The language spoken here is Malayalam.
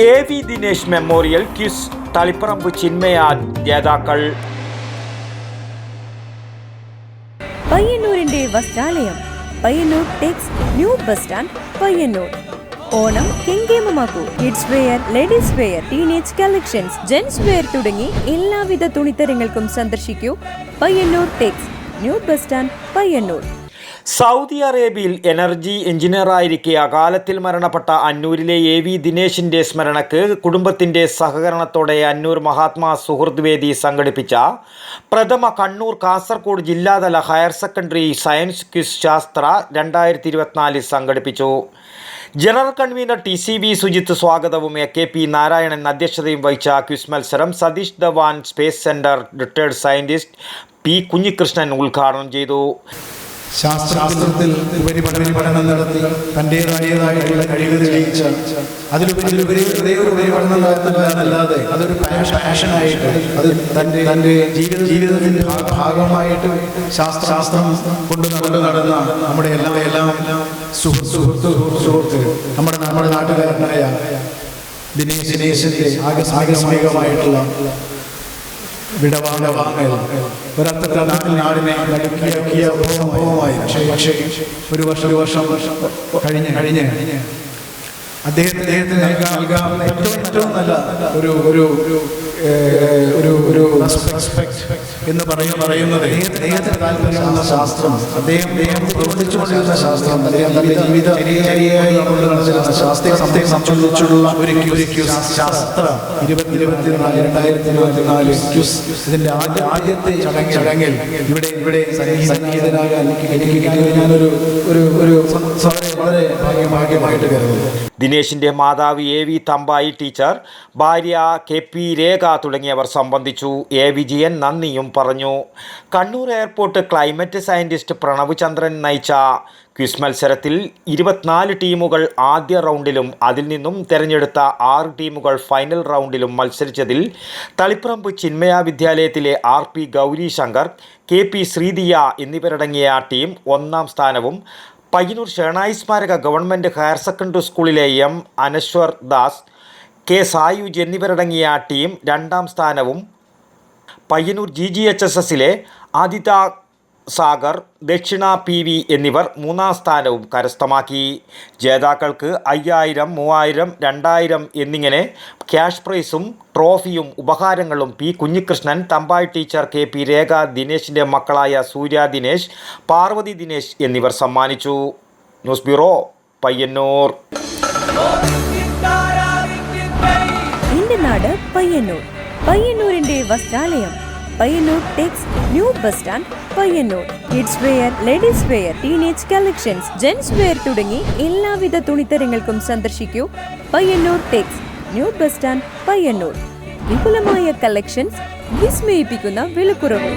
A V Dinesh memorial quiz Taliparamba Chinmaya ജേതാക്കൾ. പയ്യന്നൂരിന്റെ വസ്ത്രാലയം Payyanur Tex new bus stand Payyanur. Onam കെങ്കേമമാക്കൂ kids wear ladies wear teenage collections gents wear തുടങ്ങി എല്ലാവിധ തുണിത്തരങ്ങൾക്കും സന്ദർശിക്കൂ. Payyanur Tex new bus stand Payyanur. Saudi അറേബ്യയിൽ എനർജി എഞ്ചിനീയറായിരിക്കെ അകാലത്തിൽ മരണപ്പെട്ട അന്നൂരിലെ എ വി ദിനേശിന്റെ സ്മരണക്ക് കുടുംബത്തിന്റെ സഹകരണത്തോടെ അന്നൂർ മഹാത്മാ സുഹൃദ് വേദി സംഘടിപ്പിച്ച പ്രഥമ കണ്ണൂർ കാസർഗോഡ് ജില്ലാതല ഹയർ സെക്കൻഡറി സയൻസ് ക്വിസ് ശാസ്ത്ര രണ്ടായിരത്തി ഇരുപത്തിനാലിൽ സംഘടിപ്പിച്ചു. General convener T C V Sujith സ്വാഗതവും എ കെ പി നാരായണൻ അധ്യക്ഷതയും വഹിച്ച ക്വിസ് മത്സരം Satish Dhawan space centre retired scientist P Kunhikrishnan ഉദ്ഘാടനം ചെയ്തു. ശാസ്ത്രത്തിൽ ഉപരിപഠനം പഠനം നടത്തി തന്റെതായതായിട്ടുള്ള കഴിവ് തെളിയിച്ച അതിലുപരി ഉപരിപഠനം നടത്തുന്നതല്ലാതെ അതൊരു പാഷനായിട്ട് അത് തന്റെ തന്റെ ജീവിത ജീവിതത്തിന്റെ ഭാഗമായിട്ട് ശാസ്ത്ര ശാസ്ത്രം കൊണ്ട് കൊണ്ട് നടന്ന നമ്മുടെ എല്ലാം എല്ലാം സുഹൃത്ത് സുഹൃത്ത് നമ്മുടെ നമ്മുടെ നാട്ടുകാരനായ ദിനേശ് ദിനേശിന്റെ ആകസ്മികമായിട്ടുള്ള വിടവാങ്ങൽ. ഒരർത്ഥത്തിൽ നാട്ടിൽ നാടിനെ പക്ഷേ പക്ഷേ ഒരു വർഷം ഒരു വർഷം കഴിഞ്ഞ് കഴിഞ്ഞ്. അദ്ദേഹത്തിന് അദ്ദേഹത്തിന് നൽകാൻ ഏറ്റവും ഏറ്റവും നല്ല ഒരു ഒരു ഒരു ഒരു എന്ന് പറയും പറയുന്നത് അദ്ദേഹത്തിന് താല്പര്യമുള്ള ശാസ്ത്രം. അദ്ദേഹം അദ്ദേഹം പ്രവർത്തിച്ചുകൊണ്ടിരുന്ന ശാസ്ത്രം. അദ്ദേഹം തന്റെ ജീവിത ശരിയായി കൊണ്ടുനടന്നിരുന്ന ശാസ്ത്രത്തെ സംബന്ധിച്ചുള്ള ഒരു ഒരു ക്യൂസ് ശാസ്ത്ര. ഇരുപത്തി ഇരുപത്തിനാല് രണ്ടായിരത്തി ഇരുപത്തിനാല് ക്യൂസ് ഇതിന്റെ ആദ്യ ആദ്യത്തെ ചടങ്ങ് ചടങ്ങിൽ ഇവിടെ ഇവിടെ സംഗീതനാകാൻ എനിക്ക് ഞാനൊരു ഒരു ഒരു വളരെ വളരെ ഭാഗ്യ ഭാഗ്യമായിട്ട് കരുതുന്നു. ദിനേശിന്റെ മാതാവ് എ വി തമ്പായി ടീച്ചർ ഭാര്യ കെ പി രേഖ തുടങ്ങിയവർ സംബന്ധിച്ചു. എ. വിജയൻ നന്ദിയും പറഞ്ഞു. Kannur airport climate scientist Pranav Chandran നയിച്ച ക്വിസ് മത്സരത്തിൽ ഇരുപത്തിനാല് ടീമുകൾ ആദ്യ റൗണ്ടിലും അതിൽ നിന്നും തിരഞ്ഞെടുത്ത ആറ് ടീമുകൾ ഫൈനൽ റൗണ്ടിലും മത്സരിച്ചതിൽ തളിപ്പറമ്പ് ചിന്മയ വിദ്യാലയത്തിലെ R P Gauri Shankar K P Sreedia എന്നിവരടങ്ങിയ ടീം ഒന്നാം സ്ഥാനവും പയ്യന്നൂർ ഷേണായി സ്മാരക ഗവൺമെന്റ് ഹയർ സെക്കൻഡറി സ്കൂളിലെ എം അനശ്വർ ദാസ് കെ സായുജ് എന്നിവരടങ്ങിയ ടീം രണ്ടാം സ്ഥാനവും Payyanur G G H S എസിലെ ആദിത സാഗർ ദക്ഷിണ പി വി എന്നിവർ മൂന്നാം സ്ഥാനവും കരസ്ഥമാക്കി. ജേതാക്കൾക്ക് അയ്യായിരം മൂവായിരം രണ്ടായിരം എന്നിങ്ങനെ ക്യാഷ് പ്രൈസും ട്രോഫിയും ഉപഹാരങ്ങളും P Kunhikrishnan Thampayi teacher K P Rekha ദിനേശിന്റെ മക്കളായ സൂര്യ ദിനേശ് പാർവതി ദിനേശ് എന്നിവർ സമ്മാനിച്ചു. News bureau Payyanur. എന്റെ നാട് പയ്യന്നൂർ. പയ്യന്നൂരിന്റെ വസ്ത്രാലയം Payyanur Tex new bus stand Payyanur. Kids wear ladies wear teenage collections gents wear തുടങ്ങി എല്ലാവിധ തുണിത്തരങ്ങൾക്കും സന്ദർശിക്കൂ. Payyanur Tex new bus stand Payyanur. വിപുലമായ കളക്ഷൻസ് വിസ്മയിപ്പിക്കുന്ന വിലക്കുറവ്!